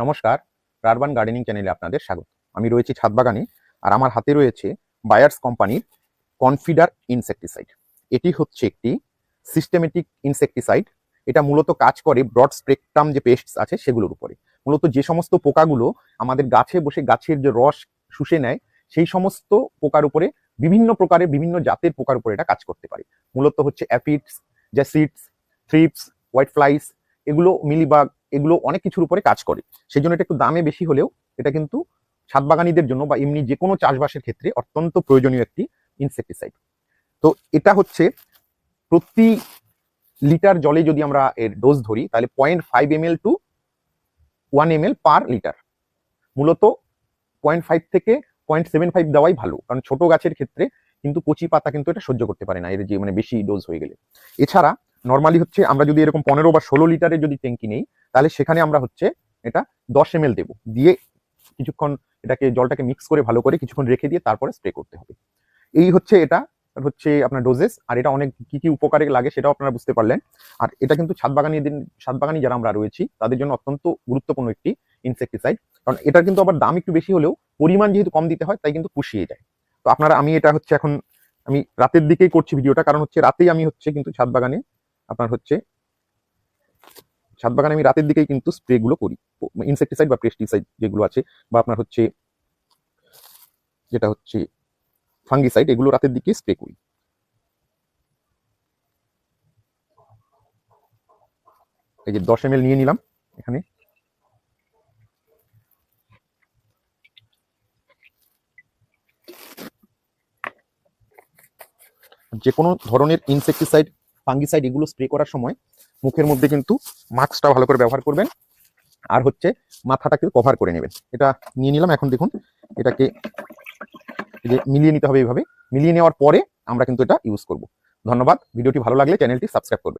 নমস্কার, রারবান গার্ডেনিং চ্যানেলে আপনাদের স্বাগত। আমি রয়েছি ছাদ বাগানে আর আমার হাতে রয়েছে বায়ার্স কোম্পানির কনফিডার ইনসেকটিসাইড। এটি হচ্ছে একটি সিস্টেমেটিক ইনসেকটিসাইড। এটা মূলত কাজ করে ব্রড স্পেকট্রাম যে পেস্টস আছে সেগুলোর উপরে। মূলত যে সমস্ত পোকাগুলো আমাদের গাছে বসে গাছের যে রস শুষে নেয়, সেই সমস্ত পোকার উপরে বিভিন্ন প্রকারের বিভিন্ন জাতের পোকার উপরে এটা কাজ করতে পারে। মূলত হচ্ছে aphids, jassids, thrips, white flies, এগুলো মিলিবাগ এগুলো অনেক কিছুর উপরে কাজ করে। সেই জন্য এটা একটু দামে বেশি হলেও এটা কিন্তু ছাদ বাগানীদের জন্য বা এমনি যে কোনো চাষবাসের ক্ষেত্রে অত্যন্ত প্রয়োজনীয় একটি ইনসেকটিসাইড তো এটা হচ্ছে প্রতি লিটার জলে যদি আমরা এর ডোজ ধরি, তাহলে point five M two one M per litre মূলত পয়েন্ট ফাইভ থেকে পয়েন্ট সেভেন ফাইভ দেওয়াই ভালো, কারণ ছোট গাছের ক্ষেত্রে কিন্তু কচি পাতা কিন্তু এটা সহ্য করতে পারে না, এর যে মানে বেশি ডোজ হয়ে গেলে। এছাড়া নর্মালি হচ্ছে আমরা যদি এরকম পনেরো বা ষোলো লিটারের যদি ট্যাঙ্কি নেই, তাহলে সেখানে আমরা হচ্ছে এটা দশ এম দেবো। দিয়ে কিছুক্ষণ এটাকে, জলটাকে মিক্স করে ভালো করে কিছুক্ষণ রেখে দিয়ে তারপরে স্প্রে করতে হবে। এই হচ্ছে এটা হচ্ছে আপনার ডোজেস আর এটা অনেক কি কি উপকারে লাগে সেটাও আপনারা বুঝতে পারলেন। আর এটা কিন্তু ছাদ বাগানি ছাদ বাগানি যারা আমরা রয়েছি, তাদের জন্য অত্যন্ত গুরুত্বপূর্ণ একটি ইনসেকটিসাইড কারণ এটার কিন্তু আবার দাম একটু বেশি হলেও পরিমাণ যেহেতু কম দিতে হয়, তাই কিন্তু পুষিয়ে যায়। তো আপনারা, আমি এটা হচ্ছে এখন, আমি রাতের দিকেই করছি ভিডিওটা, কারণ হচ্ছে রাতেই আমি হচ্ছে কিন্তু ছাদ বাগানে আপনার হচ্ছে ছাদ বাগানে আমি রাতের দিকেই কিন্তু স্প্রে গুলো করি। ইনসেকটিসাইড বা পেস্টিসাইড যেগুলো আছে, বা আপনার হচ্ছে যেটা হচ্ছে ফাঙ্গিসাইড এগুলো রাতের দিকে স্প্রে করি। এই যে দশ এম নিয়ে নিলাম এখানে। যে কোনো ধরনের ইনসেকটিসাইড ফাঙ্গিসাইড এগুলো স্প্রে করার সময় মুখের মধ্যে কিন্তু মাস্কটা ভালো করে ব্যবহার করবেন। আর হচ্ছে মাথাটাকে কভার করে নেবেন। এটা নিয়ে নিলাম, এখন দেখুন এটাকে যে মিলিয়ে নিতে হবে এইভাবে। মিলিয়ে নেওয়ার পরে আমরা কিন্তু এটা ইউজ করব। ধন্যবাদ। ভিডিওটি ভালো লাগলে চ্যানেলটি সাবস্ক্রাইব করবেন।